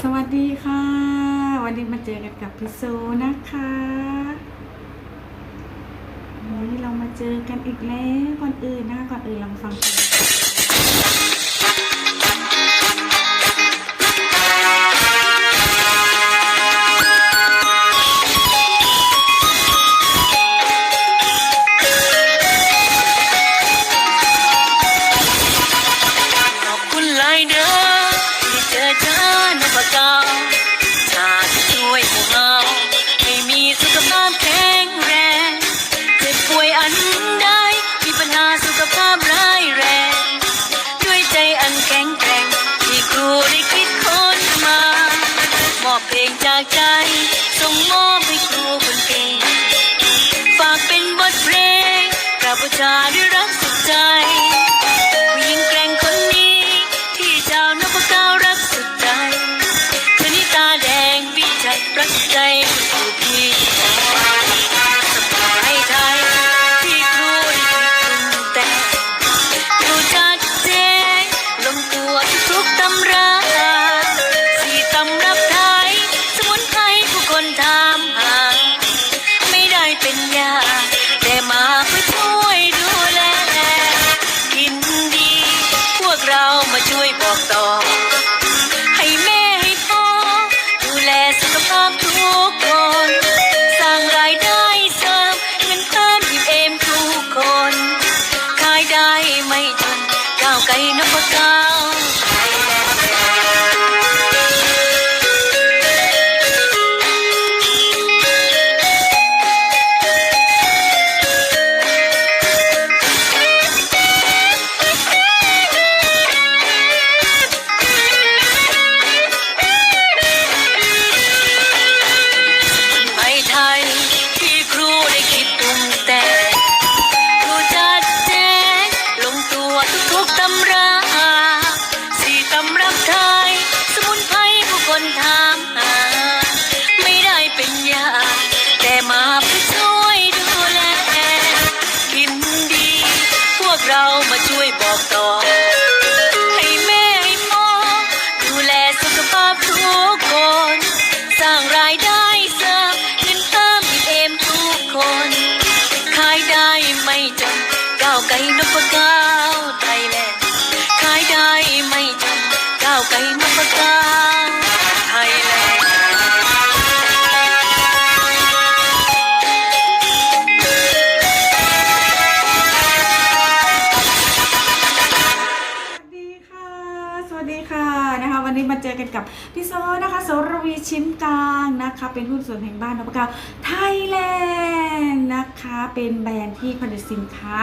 สวัสดีค่ะ วันนี้มาเจอกันกับพี่โซนะคะวันนี้เรามาเจอกันอีกแล้วก่อนอื่นนะคะก่อนอื่นลองฟังเพลง กรายได้ไม่จน พวก วันนี้มาเจอกันกับพี่โซนะคะโสรวีชิ้นกลางนะคะเป็นหุ้นส่วนแห่งบ้านนพเก้าไทยแลนด์นะคะเป็นแบรนด์ที่ผลิตสินค้า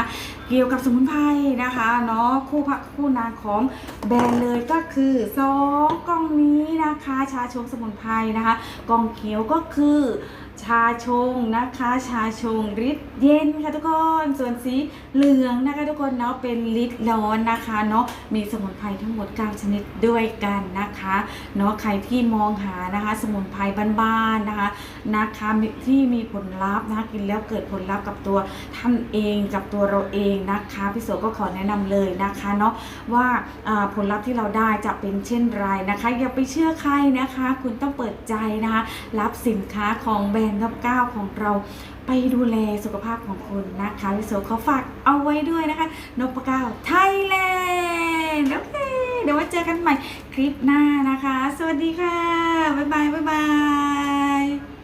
เกี่ยวกับสมุนไพรนะคะเนาะคู่พักคู่นางของแบรนด์เลยก็คือสองกล่องนี้นะคะชาชงสมุนไพรนะคะกล่องเขียวก็คือ ชาชงนะคะ ชาชงฤทธิ์เย็นค่ะทุกคนส่วนสีเหลืองนะคะทุกคนเนาะเป็นฤทธิ์ร้อนนะคะเนาะมีสมุนไพรทั้งหมด 9 ชนิดด้วยกันนะคะเนาะใครที่มองหานะคะ สมุนไพรบ้านๆนะคะนะคะที่มีผลลัพธ์นะคะกินแล้วเกิดผลลัพธ์กับตัวท่านเองกับตัวเราเองนะคะพี่โสก็ขอแนะนำเลยนะคะเนาะว่าอ่าผลลัพธ์ที่เราได้จะเป็นเช่นไรนะคะ อย่าไปเชื่อใครนะคะ คุณต้องเปิดใจนะคะ รับสินค้าของแบรนด์ทับเก้าของเราไปดูแลสุขภาพของคุณนะคะวิโสขอฝากเอาไว้ด้วยนะคะนพเก้าไทยแลนด์โอเคเดี๋ยวไว้เจอกันใหม่คลิปหน้านะคะ สวัสดีค่ะ บ๊ายบาย บ๊ายบาย